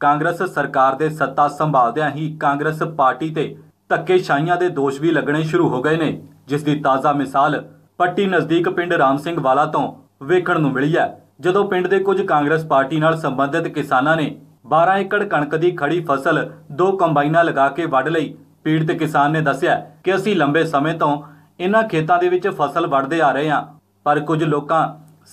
ਕਾਂਗਰਸ ਸਰਕਾਰ ਦੇ ਸੱਤਾ ਸੰਭਾਲਦਿਆਂ ਹੀ ਕਾਂਗਰਸ ਪਾਰਟੀ ਤੇ ਧੱਕੇਸ਼ਾਹੀਆਂ ਦੇ ਦੋਸ਼ ਵੀ ਲੱਗਣੇ ਸ਼ੁਰੂ ਹੋ ਗਏ ਨੇ, ਜਿਸ ਦੀ ਤਾਜ਼ਾ ਮਿਸਾਲ ਪੱਟੀ ਨਜ਼ਦੀਕ ਪਿੰਡ ਰਾਮ ਸਿੰਘ ਵਾਲਾ ਤੋਂ ਵੇਖਣ ਨੂੰ ਮਿਲੀ ਹੈ, ਜਦੋਂ ਪਿੰਡ ਦੇ ਕੁਝ ਕਾਂਗਰਸ ਪਾਰਟੀ ਨਾਲ ਸੰਬੰਧਿਤ ਕਿਸਾਨਾਂ ਨੇ 12 ਏਕੜ ਕਣਕ ਦੀ ਖੜੀ ਫਸਲ ਦੋ ਕੰਬਾਈਨਾਂ ਲਗਾ ਕੇ ਵੱਢ ਲਈ। ਪੀੜਤ ਕਿਸਾਨ ਨੇ ਦੱਸਿਆ ਕਿ ਅਸੀਂ ਲੰਬੇ ਸਮੇਂ ਤੋਂ ਇਹਨਾਂ ਖੇਤਾਂ ਦੇ ਵਿੱਚ ਫਸਲ ਵੱਢਦੇ ਆ ਰਹੇ ਹਾਂ, ਪਰ ਕੁਝ ਲੋਕਾਂ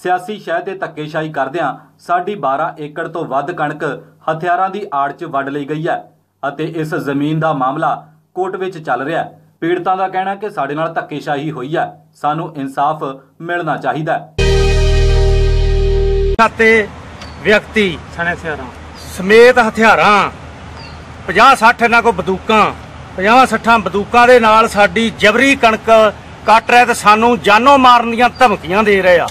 ਸਿਆਸੀ ਸ਼ਹਿ ਤੇ ਧੱਕੇਸ਼ਾਹੀ ਕਰਦਿਆਂ ਸਾਡੀ 12 ਏਕੜ ਤੋਂ ਵੱਧ ਕਣਕ ਹਥਿਆਰਾਂ ਦੀ ਆੜ 'ਚ ਵੱਢ ਲਈ ਗਈ ਹੈ ਅਤੇ ਇਸ ਜ਼ਮੀਨ ਦਾ ਮਾਮਲਾ ਕੋਰਟ ਵਿੱਚ ਚੱਲ ਰਿਹਾ ਹੈ। ਪੀੜਤਾਂ ਦਾ ਕਹਿਣਾ ਹੈ ਕਿ ਸਾਡੇ ਨਾਲ ਧੱਕੇਸ਼ਾਹੀ ਹੋਈ ਹੈ। ਸਾਨੂੰ ਇਨਸਾਫ ਮਿਲਣਾ ਚਾਹੀਦਾ ਹੈ। ਅਤੇ ਵਿਅਕਤੀ ਸਣੇ ਸਿਆਰਾਂ ਸਮੇਤ ਹਥਿਆਰਾਂ 50 60 ਇਹਨਾਂ ਕੋ ਬੰਦੂਕਾਂ 50 60 ਬੰਦੂਕਾਂ ਦੇ ਨਾਲ ਸਾਡੀ ਜਬਰੀ ਕਣਕ ਕੱਟ ਰਿਹਾ ਤੇ ਸਾਨੂੰ ਜਾਨੋਂ ਮਾਰਨ ਦੀਆਂ ਧਮਕੀਆਂ ਦੇ ਰਹੇ। ਆ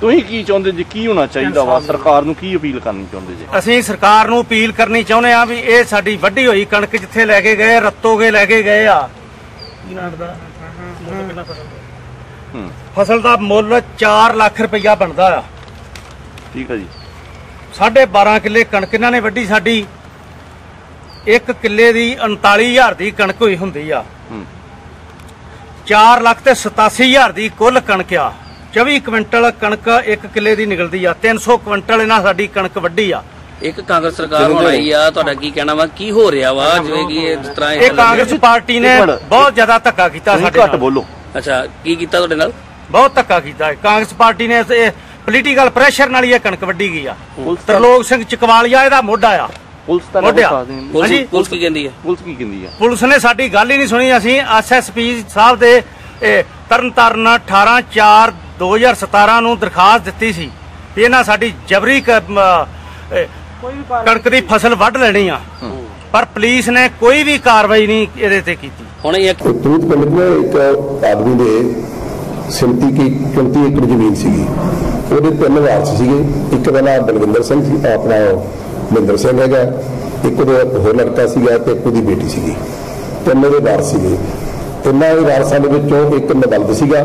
ਤੁਸੀਂ ਕੀ ਚਾਹੁੰਦੇ ਜੀ? ਕੀ ਹੋਣਾ ਚਾਹੀਦਾ ਵਾ? ਸਰਕਾਰ ਨੂੰ ਕੀ ਅਪੀਲ ਕਰਨੀ ਚਾਹੁੰਦੇ ਜੀ? ਅਸੀਂ ਸਰਕਾਰ ਨੂੰ ਅਪੀਲ ਕਰਨੀ ਚਾਹੁੰਦੇ ਆ ਵੀ ਇਹ ਸਾਡੀ ਵੱਢੀ ਹੋਈ ਕਣਕ ਜਿੱਥੇ ਲੈ ਕੇ ਗਏ ਰੱਤੋਗੇ ਲੈ ਕੇ ਗਏ ਆ। ਹੂੰ। ਫਸਲ ਦਾ ਮੁੱਲ 4 ਲੱਖ ਰੁਪਈਆ ਬਣਦਾ ਆ। ਠੀਕ ਹੈ ਜੀ। ਸਾਢੇ 12 ਕਿੱਲੇ ਕਣਕ ਇਹਨਾਂ ਨੇ ਵੱਢੀ ਸਾਡੀ। ਇੱਕ ਕਿੱਲੇ ਦੀ 39000 ਦੀ ਕਣਕ ਹੋਈ ਹੁੰਦੀ ਆ। ਹੂੰ। 4 ਲੱਖ ਤੇ 87000 ਦੀ ਕੁੱਲ ਕਣਕ ਆ। 24 ਕੁਇੰਟਲ ਕਣਕ ਇੱਕ ਕਿੱਲੇ ਦੀ ਨਿਕਲਦੀ ਆ। 300 ਕੁਇੰਟਲ ਇਹਨਾਂ ਸਾਡੀ ਕਣਕ ਵੱਢੀ ਆ। ਇੱਕ ਕਾਂਗਰਸ ਸਰਕਾਰ ਹੁਣ ਆਈ ਆ ਤੁਹਾਡਾ ਕੀ ਕਹਿਣਾ ਵਾ? ਕੀ ਹੋ ਰਿਹਾ ਵਾ? ਜਿਵੇਂ ਕਿ ਇਹ ਜਿਸ ਤਰ੍ਹਾਂ ਇਹ ਕਾਂਗਰਸ ਪਾਰਟੀ ਨੇ। ਬਹੁਤ ਜ਼ਿਆਦਾ ਧੱਕਾ ਕੀਤਾ ਸਾਡੇ ਘੱਟ ਨਾਲ। ਬੋਲੋ। ਅੱਛਾ ਕੀ ਕੀਤਾ ਤੁਹਾਡੇ ਨਾਲ? ਬਹੁਤ ਧੱਕਾ ਕੀਤਾ। ਹੈ ਕਾਂਗਰਸ ਪਾਰਟੀ ਨੇ ਪੋਲੀਟੀਕਲ ਪ੍ਰੈਸ਼ਰ ਨਾਲ ਹੀ ਇਹ ਕਣਕ ਵੱਢੀ ਗਈ ਆ। ਤਰਲੋਕ ਸਿੰਘ ਚਕਵਾਲੀਆ ਇਹਦਾ ਮੋਢਾ ਆ। ਪੁਲਿਸ ਤਾਂ ਹਾਂਜੀ। ਪੁਲਿਸ ਕੀ ਕਹਿੰਦੀ ਹੈ ਪੁਲਿਸ ਕੀ ਕਹਿੰਦੀ ਆ? ਪੁਲਿਸ ਨੇ ਸਾਡੀ ਗੱਲ ਹੀ ਨਹੀਂ ਸੁਣੀ। ਅਸੀਂ ਐਸਐਸਪੀ ਸਾਹਿਬ ਦੇ ਇਹ, ਤਰਨਤਾਰਨ 18 4 2017 ਨੂੰ ਦਰਖਾਸਤ ਦਿੱਤੀ ਸੀ ਵੀ ਇਹਨਾਂ ਸਾਡੀ ਜਬਰੀ ਕਣਕ ਦੀ ਫਸਲ ਵੱਢ ਲੈਣੀ ਆ। ਪਰ ਪੁਲਿਸ ਨੇ ਕੋਈ ਵੀ ਕਾਰਵਾਈ ਨਹੀਂ ਇਹਦੇ ਤੇ ਕੀਤੀ। ਹੁਣ ਇਹ ਤੂਤ ਪਿੰਡ ਦੇ ਇੱਕ ਆਦਮੀ ਦੇ ਸਿਮਤੀ ਕੀ 34 ਏਕੜ ਜ਼ਮੀਨ ਸੀਗੀ। ਉਹਦੇ ਤਿੰਨ ਵਾਰਸ ਸੀਗੇ। ਇੱਕ ਦਾ ਨਾਮ ਬਲਵਿੰਦਰ ਸਿੰਘ ਸੀ ਆਪਣਾ ਮਹਿੰਦਰ ਸਿੰਘ ਹੈਗਾ। ਇੱਕ ਉਹਦਾ ਹੋਰ ਲੜਕਾ ਸੀਗਾ ਤੇ ਇੱਕ ਉਹਦੀ ਬੇਟੀ ਸੀਗੀ। ਤਿੰਨ ਉਹਦੇ ਵਾਰਸ ਸੀਗੇ। ਤਿੰਨਾਂ ਦੇ ਵਾਰਸਾਂ ਦੇ ਵਿੱਚੋਂ ਇੱਕ ਨਬਲਦ ਸੀਗਾ।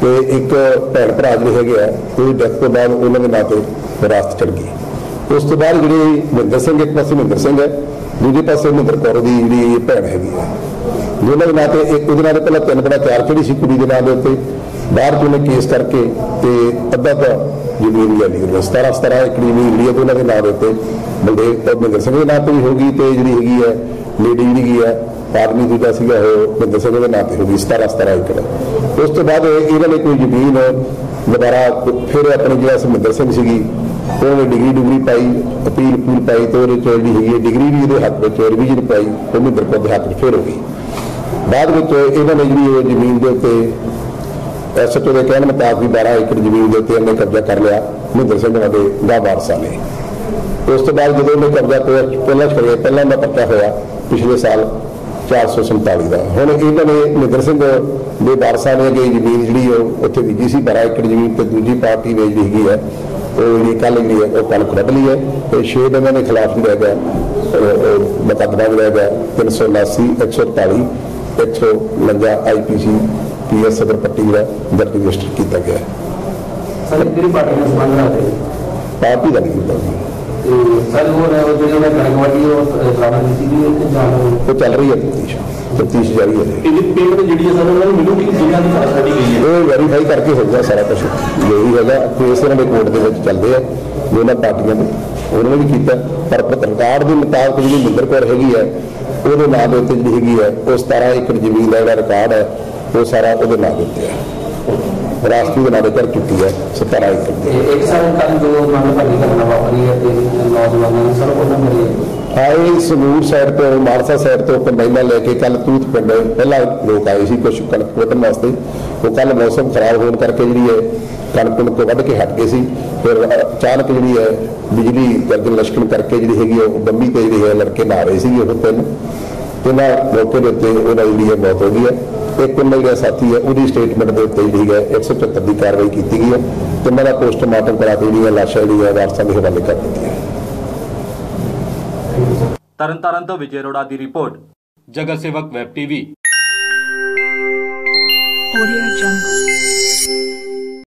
ਤੇ ਇੱਕ ਭੈਣ ਭਰਾ ਜਿਹੜੇ ਹੈਗੇ ਆ ਉਹਦੀ ਡੈਥ ਤੋਂ ਬਾਅਦ ਉਹਨਾਂ ਦੇ ਨਾਂ ਤੇ ਵਿਰਾਸਤ ਚੜ ਗਈ। ਉਸ ਤੋਂ ਬਾਅਦ ਜਿਹੜੀ ਮਹਿੰਦਰ ਸਿੰਘ ਇੱਕ ਪਾਸੇ ਮਹਿੰਦਰ ਸਿੰਘ ਹੈ, ਦੂਜੇ ਪਾਸੇ ਮਹਿੰਦਰ ਕੌਰ ਦੀ ਜਿਹੜੀ ਭੈਣ ਹੈਗੀ ਆ। ਦੋਨਾਂ ਦੇ ਨਾਂ ਤੇ ਇੱਕ ਉਹਦੇ ਨਾਲ ਪਹਿਲਾਂ ਤਿੰਨ ਬੜਾ ਚਾਰ ਚੜੀ ਸੀ ਕੁੜੀ ਦੇ ਨਾਂ ਦੇ ਉੱਤੇ ਬਾਹਰ ਤੋਂ ਉਹਨੇ ਕੇਸ ਕਰਕੇ ਤੇ ਅੱਧਾ ਤਾਂ ਜ਼ਮੀਨ ਲੈ ਲਈ ਉਹਨੇ 17 17 ਏਕੜ ਜ਼ਮੀਨ ਲਈ ਉਹਨਾਂ ਦੇ ਨਾਂ ਦੇ ਉੱਤੇ ਬਲਦੇਵ ਔਰ ਮਹਿੰਦਰ ਸਿੰਘ ਦੇ ਨਾਂ ਤੇ ਵੀ ਹੋ ਗਈ ਤੇ ਜਿਹੜੀ ਹੈਗੀ ਹੈ, ਲੇਡੀ ਜਿਹੜੀ ਹੈਗੀ ਹੈ ਆਦਮੀ ਦੂਜਾ ਸੀਗਾ ਉਹ ਮਹਿੰਦਰ ਸਿੰਘ ਦੇ ਨਾਂ ਤੇ ਹੋ ਗਈ 17 17 ਏਕੜ। ਉਸ ਤੋਂ ਬਾਅਦ ਇਹਨਾਂ ਨੇ ਕੋਈ ਜ਼ਮੀਨ ਦੁਬਾਰਾ ਫਿਰ ਆਪਣੇ ਜਿਹੜਾ ਸਮਿੰਦਰ ਸਿੰਘ ਸੀਗੀ ਉਹਨੇ ਡਿਗਰੀ ਡਿਗਰੀ ਪਾਈ, ਅਪੀਲ ਪੂਲ ਪਾਈ ਤੇ ਉਹਦੇ ਚ ਜਿਹੜੀ ਹੈਗੀ ਹੈ ਡਿਗਰੀ ਵੀ ਇਹਦੇ ਹੱਥ ਵਿੱਚ ਰਿਵੀਜ਼ਨ ਪਾਈ, ਉਹ ਮਹਿੰਦਰ ਕੌਰ ਦੇ ਹੱਥ ਵਿੱਚ ਫਿਰ ਹੋ ਗਈ। ਬਾਅਦ ਵਿੱਚ ਇਹਨਾਂ ਨੇ ਜਿਹੜੀ ਉਹ ਜ਼ਮੀਨ ਦੇ ਉੱਤੇ ਐਸਐਚਓ ਦੇ ਕਹਿਣ ਮੁਤਾਬਕ ਵੀ 12 ਏਕੜ ਜ਼ਮੀਨ ਦੇ ਉੱਤੇ ਇਹਨੇ ਕਬਜ਼ਾ ਕਰ ਲਿਆ ਮਹਿੰਦਰ ਸਿੰਘ ਦੇ ਦਾ ਵਾਰਸਾਂ ਨੇ ਉਸ ਤੋਂ ਬਾਅਦ ਜਦੋਂ ਇਹਨੇ ਕਬਜ਼ਾ ਪਹਿਲਾਂ ਛੜਿਆ ਪਹਿਲਾਂ ਦਾ ਪੱਕਾ ਹੋਇਆ, ਪਿਛਲੇ ਸਾਲ 447 ਦਾ। ਹੁਣ ਇਹਨਾਂ ਨੇ ਮਹਿੰਦਰ ਸਿੰਘ ਦੇ ਵਾਰਸਾਂ ਨੇ ਕਿ ਜ਼ਮੀਨ ਜਿਹੜੀ ਉਹ ਉੱਥੇ ਬੀਜੀ ਸੀ 12 ਏਕੜ ਜ਼ਮੀਨ ਤੇ ਦੂਜੀ ਪਾਰਟੀ ਵੇਚ ਲਈ ਹੈਗੀ ਹੈ ਉਹ ਜਿਹੜੀ ਕੱਲ ਜਿਹੜੀ ਹੈ ਉਹ ਕਣਕ ਵੱਢ ਲਈ ਹੈ ਤੇ ਛੇ ਇਹਨਾਂ ਦੇ ਖਿਲਾਫ ਜਿਹੜਾ ਹੈਗਾ ਮੁਕੱਦਮਾ ਜਿਹੜਾ ਹੈਗਾ 379 148 149 ਆਈਪੀਸੀ ਪੀਐਸ ਸਦਰ ਪੱਟੀ ਜਿਹੜਾ ਦਰਜ ਰਜਿਸਟਰ ਕੀਤਾ ਗਿਆ। ਹੈ ਸਰ ਕਿਹੜੀ ਪਾਰਟੀ ਨਾਲ ਸੰਬੰਧ ਰੱਖਦੇ? ਪਾਰਟੀ ਦਾ ਨਹੀਂ ਹੁੰਦਾ ਸਰ ਉਹ ਉਹ ਜਿਹੜੀ ਉਹਨਾਂ ਉਹ ਕੀਤੀ ਵੀ ਕਿ ਉਹ ਉਹ ਚੱਲ ਰਹੀ ਹੈ ਤਫਤੀਸ਼। ਤਫਤੀਸ਼ ਜਾਰੀ ਹੈ ਇਹਦੀ ਪੇਮੈਂਟ ਜਿਹੜੀ ਹੈ ਸਰ ਉਹਨਾਂ ਨੂੰ ਮਿਲੂਗੀ ਜਿਨ੍ਹਾਂ ਦੀ ਫਸਲ ਸਾਡੀ ਗਈ ਹੈ? ਇਹ ਵੈਰੀਫਾਈ ਕਰਕੇ ਹੋਊਗਾ ਸਾਰਾ ਕੁਝ ਜੋ ਵੀ ਹੈਗਾ ਕੇਸ ਇਹਨਾਂ ਦੇ ਕੋਰਟ ਦੇ ਵਿੱਚ ਚੱਲਦੇ ਆ। ਦੋਨਾਂ ਪਾਰਟੀਆਂ ਦੇ ਉਹਨਾਂ ਨੇ ਵੀ ਕੀਤਾ। ਪਰ ਪੱਤਰਕਾਰ ਦੇ ਮੁਤਾਬਕ ਜਿਹੜੀ ਮਿੰਦਰ ਕੌਰ ਹੈਗੀ ਹੈ ਉਹਦੇ ਨਾਂ ਦੇ ਉੱਤੇ ਜਿਹੜੀ ਹੈਗੀ ਹੈ ਉਹ 17 ਏਕੜ ਜ਼ਮੀਨ ਦਾ ਜਿਹੜਾ ਰਿਕਾਰਡ ਹੈ ਉਹ ਸਾਰਾ ਉਹਦੇ ਨਾਂ ਦੇ ਉੱਤੇ ਹੈ ਰਾਸ਼ਟਰੀ ਦੇ ਨਾਂ ਦੇ ਕਰ ਚੁੱਕੀ ਹੈ 17 ਏਕੜ ਇੱਕ ਸਾਲ ਕੱਲ ਜੋ ਮੰਨ ਭਾਗੀ ਕਰਨਾ ਵਾਪਰੀ ਹੈ ਤੇ ਨੌਜਵਾਨਾਂ ਨੇ ਸਰ ਉਹਨਾਂ ਮੇਰੇ ਆਏ ਸੰਗਰੂਰ ਸਾਈਡ ਤੋਂ ਮਾਨਸਾ ਸਾਈਡ ਤੋਂ ਕੰਬਾਈਨਾਂ ਲੈ ਕੇ ਕੱਲ ਤੂਤ ਪਿੰਡ ਪਹਿਲਾਂ ਲੋਕ ਆਏ ਸੀ ਕੁਝ ਕਣਕ ਵੱਢਣ ਵਾਸਤੇ। ਉਹ ਕੱਲ ਮੌਸਮ ਖਰਾਬ ਹੋਣ ਕਰਕੇ ਜਿਹੜੀ ਹੈ ਕਣਕ ਨੂੰ ਵੱਢ ਕੇ ਹਟ ਗਏ ਸੀ। ਫਿਰ ਅਚਾਨਕ ਜਿਹੜੀ ਹੈ ਬਿਜਲੀ ਗਰਜਨ ਲਸ਼ਕਣ ਕਰਕੇ ਜਿਹੜੀ ਹੈਗੀ ਉਹ ਬੰਬੀ ਤੇ ਜਿਹੜੀ ਹੈ ਲੜਕੇ ਨਹਾ ਰਹੇ ਸੀਗੇ ਉਹ ਤਿੰਨ। ਇਹਨਾਂ ਮੌਕੇ ਦੇ ਉੱਤੇ ਉਹਨਾਂ ਦੀ ਜਿਹੜੀ ਹੈ ਮੌਤ ਹੋ ਗਈ ਹੈ। ਇੱਕ ਦਾ ਸਾਥੀ ਹੈ ਉਹਦੀ ਸਟੇਟਮੈਂਟ ਦੇ ਉੱਤੇ ਜਿਹੜੀ ਹੈ 175 ਦੀ ਕਾਰਵਾਈ ਕੀਤੀ ਗਈ ਹੈ ਤੇ ਉਹਨਾਂ ਦਾ ਪੋਸਟਮਾਰਟਮ ਕਰਾ ਕੇ ਜਿਹੜੀ ਹੈ ਲਾਸ਼ਾਂ ਜਿਹੜੀ ਹੈ ਵਾਰਸਾਂ ਦੇ ਹਵਾਲੇ ਕਰ ਦਿੱਤੀ ਹੈ ਤਰਨਤਾਰਨ ਤੋਂ ਵਿਜੇ ਅਰੋੜਾ ਦੀ ਰਿਪੋਰਟ ਜਗਤ ਸੇਵਕ ਵੈਬ ਟੀਵੀ Audio Jungle.